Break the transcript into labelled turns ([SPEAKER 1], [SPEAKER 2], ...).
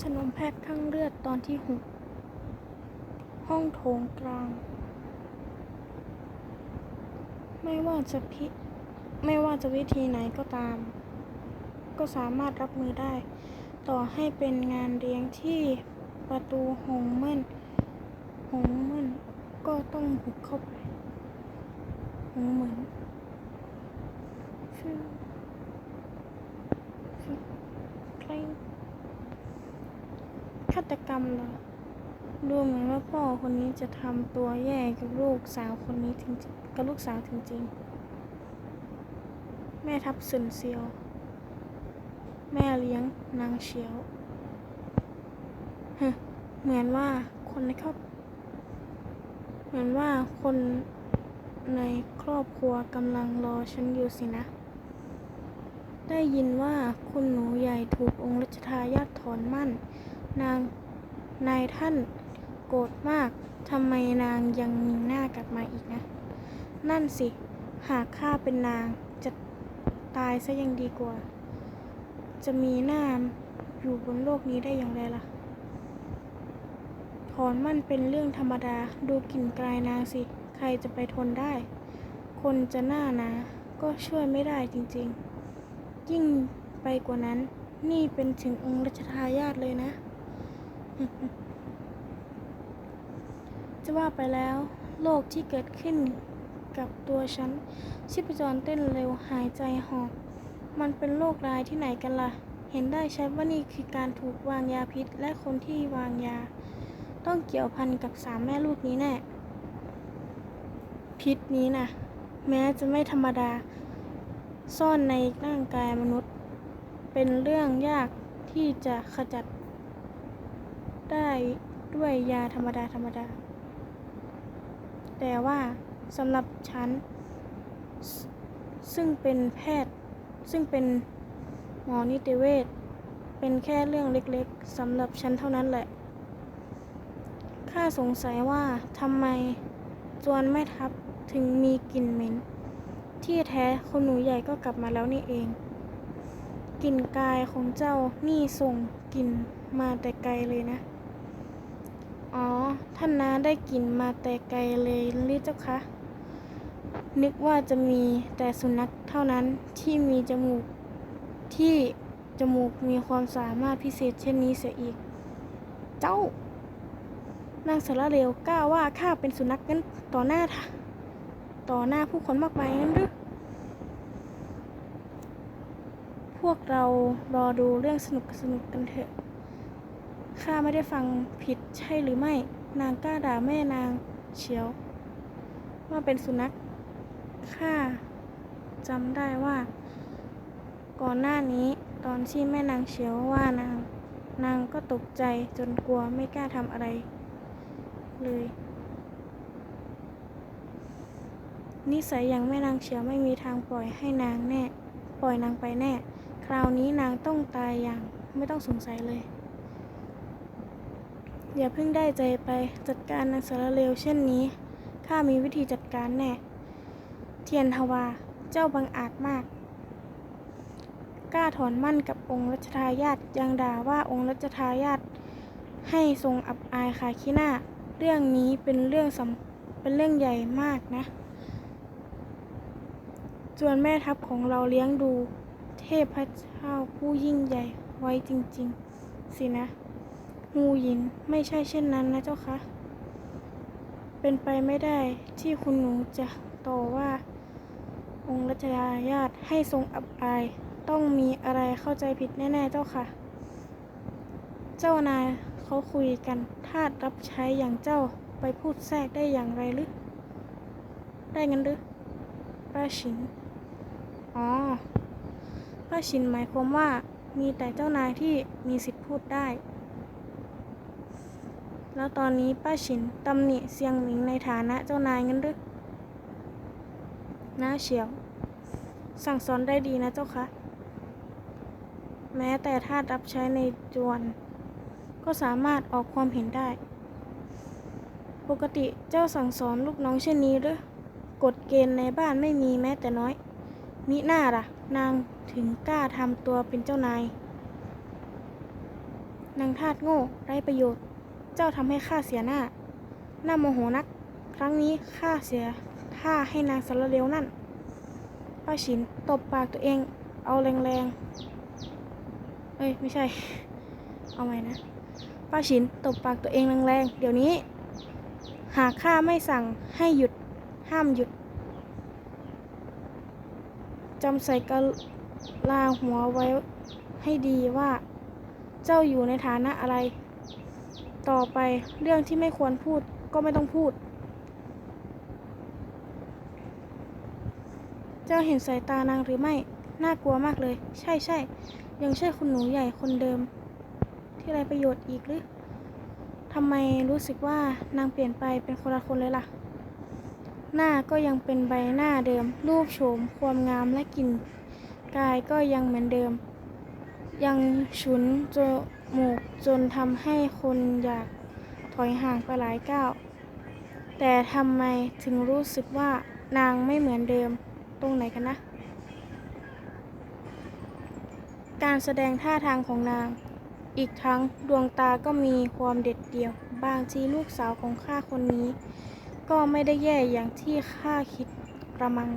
[SPEAKER 1] สนมแพทย์ข้างเลือดตอนที่หกห้องโถงกลาง ไม่ว่าจะพิไม่ว่าจะวิธีไหนก็ตาม ก็สามารถรับมือได้ ต่อให้เป็นงานเลี้ยงที่ประตูหงเม่นหงเม่นก็ต้องบุกเข้าไปหงเหมือนเชื่อใครฆา ตกรรมเหรอดูเหมือนว่าพ่อคนนี้จะทำตัวแย่กับลูกสาวคนนี้จริงๆกับลูกสาวจริงๆ แม่ทับสึนเซียว แม่เลี้ยงนางเฉียวฮะเหมือนว่าคนในครอบเหมือนว่าคนในครอบครัวกำลังรอฉันอยู่สินะ ได้ยินว่าคุณหนูใหญ่ถูกองค์รัชทายาทถอนมั่น นาง นายท่านโกรธมาก ทำไมนางยังมีหน้ากลับมาอีกนะ นั่นสิ หากข้าเป็นนางจะตายซะยังดีกว่า จะมีหน้าอยู่บนโลกนี้ได้อย่างไรล่ะ ถอนมันเป็นเรื่องธรรมดา ดูกลิ่นกลายนางสิ ใครจะไปทนได้ คนจะหน้านาก็ช่วยไม่ได้จริงๆ ยิ่งไปกว่านั้น นี่เป็นถึงองค์รัชทายาทเลยนะ จะว่าไปแล้วโรคที่เกิดขึ้นกับตัวฉัน ชีพจรเต้นเร็วหายใจหอบ มันเป็นโรคร้ายที่ไหนกันล่ะ เห็นได้ชัดว่านี่คือการถูกวางยาพิษและคนที่วางยา ต้องเกี่ยวพันกับสามแม่ลูกนี้แน่ พิษนี้น่ะ แม้จะไม่ธรรมดา ซ่อนในร่างกายมนุษย์ เป็นเรื่องยากที่จะขจัด ได้ด้วยยาธรรมดาธรรมดา แต่ว่าสำหรับฉัน ซึ่งเป็นแพทย์ ซึ่งเป็นหมอนิติเวชเป็นแค่เรื่องเล็กๆสำหรับฉันเท่านั้นแหละข้าสงสัยว่าทำไมจวนแม่ทัพถึงมีกลิ่นเหม็น ที่แท้คนหนูใหญ่ก็กลับมาแล้วนี่เองกลิ่นกายของเจ้านี่ส่งกลิ่นมาแต่ไกลเลยนะ อ๋อ ท่านนาได้กลิ่นมาแต่ไกลเลยหรือเจ้าคะ นึกว่าจะมีแต่สุนัขเท่านั้นที่มีจมูกที่จมูกมีความสามารถพิเศษเช่นนี้เสียอีก เจ้านางสารเลวกล้าว่าข้าเป็นสุนัขกันต่อหน้าท่าต่อหน้าผู้คนมากมายนั้นหรือพวกเรารอดูเรื่องสนุกสนุกกันเถอะ ข้าไม่ได้ฟังผิดใช่หรือไม่ นางกล้าด่าแม่นางเฉียว ว่าเป็นสุนัข ข้าจำได้ว่า ก่อนหน้านี้ตอนที่แม่นางเฉียวว่านาง นางก็ตกใจจนกลัวไม่กล้าทำอะไร เลย นิสัยอย่างแม่นางเฉียวไม่มีทางปล่อยให้นางแน่ ปล่อยนางไปแน่ คราวนี้นางต้องตายอย่างไม่ต้องสงสัยเลย อย่าเพิ่งได้ใจไปจัดการนางสารเลวเช่นนี้ ข้ามีวิธีจัดการแน่ เทียนทวา เจ้าบังอาจมาก กล้าถอนมั่นกับองค์รัชทายาทยังด่าว่าองค์รัชทายาทให้ทรงอับอายขายขี้หน้า เรื่องนี้เป็นเรื่องสำเป็นเรื่องใหญ่มากนะ ส่วนแม่ทัพของเราเลี้ยงดู เทพเจ้าผู้ยิ่งใหญ่ไว้จริง ๆ สินะ งูหยินไม่ใช่เช่นนั้นนะเจ้าคะ เป็นไปไม่ได้ที่คุณหนูจะต่อว่า องค์รัชทายาทให้ทรงอับอาย ต้องมีอะไรเข้าใจผิดแน่ ๆ เจ้าค่ะ เจ้านายเขาคุยกันทาสรับใช้อย่างเจ้าไปพูดแทรกได้อย่างไรหรือ ได้งั้นหรือป้าชิน อ๋อป้าชินหมายความว่ามีแต่เจ้านายที่มีสิทธิ์พูดได้ แล้วตอนนี้ป้าฉินตำหนิเซียงหมิงในฐานะเจ้านายงั้นหรือน้าเฉียว สั่งสอนได้ดีนะเจ้าคะ แม้แต่ทาสรับใช้ในจวน ก็สามารถออกความเห็นได้ ปกติเจ้าสั่งสอนลูกน้องเช่นนี้หรือกฎเกณฑ์ในบ้านไม่มีแม้แต่น้อย มิหน้าล่ะ นางถึงกล้าทำตัวเป็นเจ้านาย นางทาสโง่ไร้ประโยชน์ เจ้าทำให้ข้าเสียหน้า หน้าโมโหนัก ครั้งนี้ข้าเสียท่าให้นางสารเลวนั่น ป้าฉินตบปากตัวเอง เอาแรงๆ เอ้ยไม่ใช่ เอาใหม่นะ ป้าฉินตบปากตัวเองแรงๆ เดี๋ยวนี้ หากข้าไม่สั่งให้หยุด ห้ามหยุด จำใส่กระลาหัวไว้ให้ดีว่า เจ้าอยู่ในฐานะอะไร ต่อไปเรื่องที่ไม่ควรพูดก็ไม่ต้องพูด เจ้าเห็นสายตานางหรือไม่ น่ากลัวมากเลย ใช่ใช่ยังใช่คุณหนูใหญ่คนเดิม ที่ไรประโยชน์อีกหรือทำไมรู้สึกว่านางเปลี่ยนไปเป็นคนละคนเลยล่ะ หน้าก็ยังเป็นใบหน้าเดิม รูปโฉม ความงามและกลิ่นกายก็ยังเหมือนเดิม ยังฉุนจ หมูกจนทำให้คนอยากถอยห่างไปหลายก้าว แต่ทำไมถึงรู้สึกว่านางไม่เหมือนเดิมตรงไหนกันนะ การแสดงท่าทางของนาง อีกทั้งดวงตาก็มีความเด็ดเดี่ยว บางทีลูกสาวของข้าคนนี้ ก็ไม่ได้แย่อย่างที่ข้าคิดกระมัง